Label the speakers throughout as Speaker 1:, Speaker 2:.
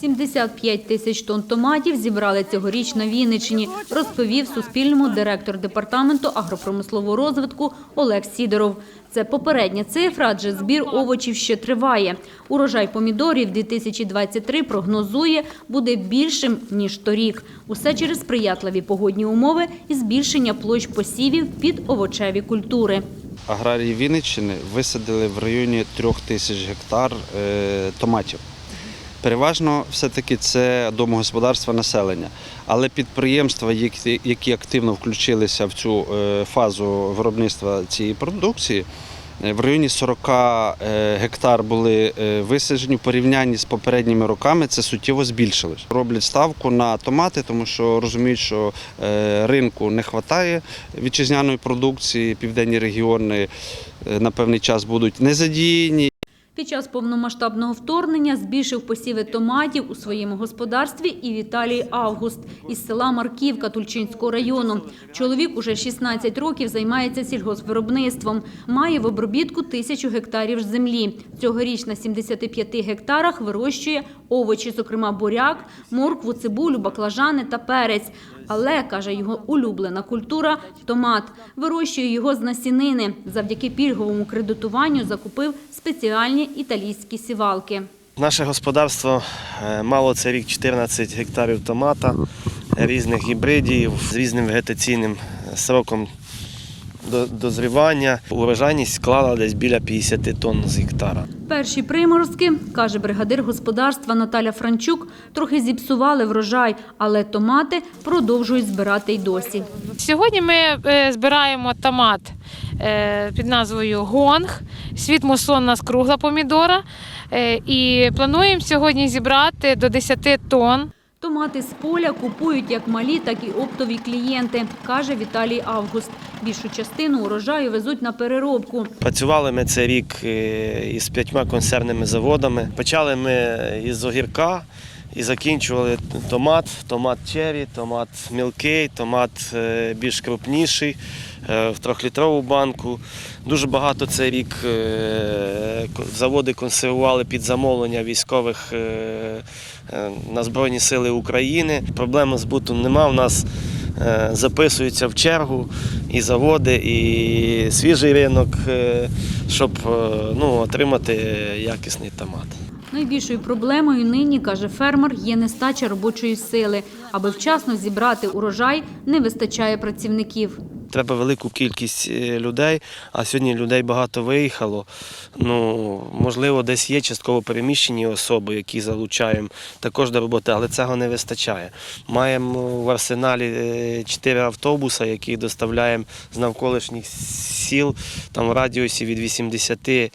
Speaker 1: 75 тисяч тонн томатів зібрали цьогоріч на Вінниччині, розповів Суспільному директор департаменту агропромислового розвитку Олег Сідоров. Це попередня цифра, адже збір овочів ще триває. Урожай помідорів 2023 прогнозує буде більшим, ніж торік. Усе через сприятливі погодні умови і збільшення площ посівів під овочеві культури.
Speaker 2: Аграрії Вінниччини висадили в районі трьох тисяч гектар е, томатів. Переважно все-таки це домогосподарства населення. Але підприємства, які, активно включилися в цю е, фазу виробництва цієї продукції, е, в районі 40 е, гектар були висаджені в порівнянні з попередніми роками. Це суттєво збільшилось. Роблять ставку на томати, тому що розуміють, що ринку не вистачає вітчизняної продукції. Південні регіони на певний час будуть не задіяні.
Speaker 1: Під час повномасштабного вторгнення збільшив посіви томатів у своєму господарстві і Віталій Август із села Марківка Тульчинського району. Чоловік уже 16 років займається сільгоспвиробництвом. Має в обробітку тисячу гектарів землі. Цьогоріч на 75 гектарах вирощує овочі, зокрема буряк, моркву, цибулю, баклажани та перець. Але, каже його улюблена культура – томат. Вирощує його з насінини. Завдяки пільговому кредитуванню закупив спеціальні італійські сівалки.
Speaker 3: Наше господарство е, мало це рік 14 гектарів томата, різних гібридів з різним вегетаційним сроком дозрівання. Урожайність склала десь біля 50 тонн з гектара.
Speaker 1: Перші приморозки, каже бригадир господарства Наталя Франчук, трохи зіпсували врожай, але томати продовжують збирати й досі.
Speaker 4: Сьогодні ми е, збираємо томат е, під назвою Гонг. Світ мусон у нас кругла помідора. Е, І плануємо сьогодні зібрати до 10 тонн.
Speaker 1: Томати з поля купують як малі, так і оптові клієнти, каже Віталій Август. Більшу частину урожаю везуть на переробку.
Speaker 3: Працювали ми цей рік е, із п'ятьма консервними заводами. Почали ми із огірка і закінчували томат, томат черрі, томат мілкий, томат е, більш крупніший е, в трьохлітрову банку. Дуже багато цей рік е, заводи консервували під замовлення військових е, е, на Збройні Сили України. Проблеми з бутом нема. У нас е, записуються в чергу і заводи, і свіжий ринок, е, щоб е, ну, отримати якісний томат.
Speaker 1: Найбільшою проблемою нині, каже фермер, є нестача робочої сили. Аби вчасно зібрати урожай, не вистачає працівників.
Speaker 3: Треба велику кількість е, людей, а сьогодні людей багато виїхало. Ну, можливо, десь є частково переміщені особи, які залучаємо також до роботи, але цього не вистачає. Маємо в арсеналі е, чотири автобуси, які доставляємо з навколишніх сіл, там в радіусі від 80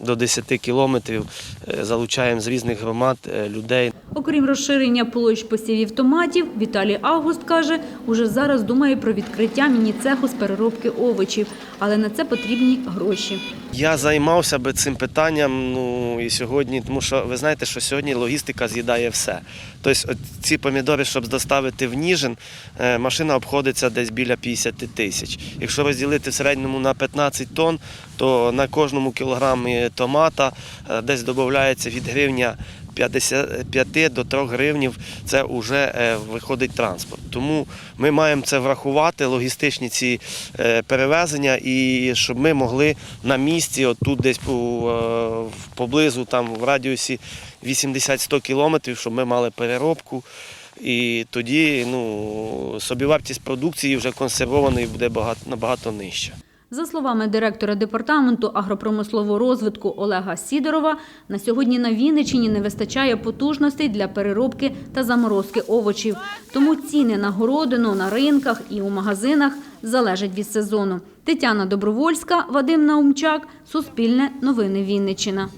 Speaker 3: до 10 кілометрів. Е, Залучаємо з різних громад е, людей.
Speaker 1: Окрім розширення площ посівів томатів, Віталій Август каже, уже зараз думає про відкриття міні-цеху з переробки овочів, але на це потрібні гроші.
Speaker 3: Я займався би цим питанням ну і сьогодні, тому що ви знаєте, що сьогодні логістика з'їдає все. Тобто ці помідори, щоб доставити в Ніжин, е, машина обходиться десь біля 50 тисяч. Якщо розділити в середньому на 15 тонн, то на кожному кілограмі томата е, десь додається від гривня 55 до 3 гривнів це вже е, виходить транспорт. Тому ми маємо це врахувати, логістичні ці е, перевезення, і щоб ми могли на місці, отут десь по- поблизу, там в радіусі 80-100 кілометрів, щоб ми мали переробку. І тоді ну, собівартість продукції вже консервованої буде багато, набагато нижча.
Speaker 1: За словами директора департаменту агропромислового розвитку Олега Сідорова, на сьогодні на Вінниччині не вистачає потужностей для переробки та заморозки овочів. Тому ціни на городину на ринках і у магазинах залежать від сезону. Тетяна Добровольська, Вадим Наумчак, Суспільне новини Вінниччина.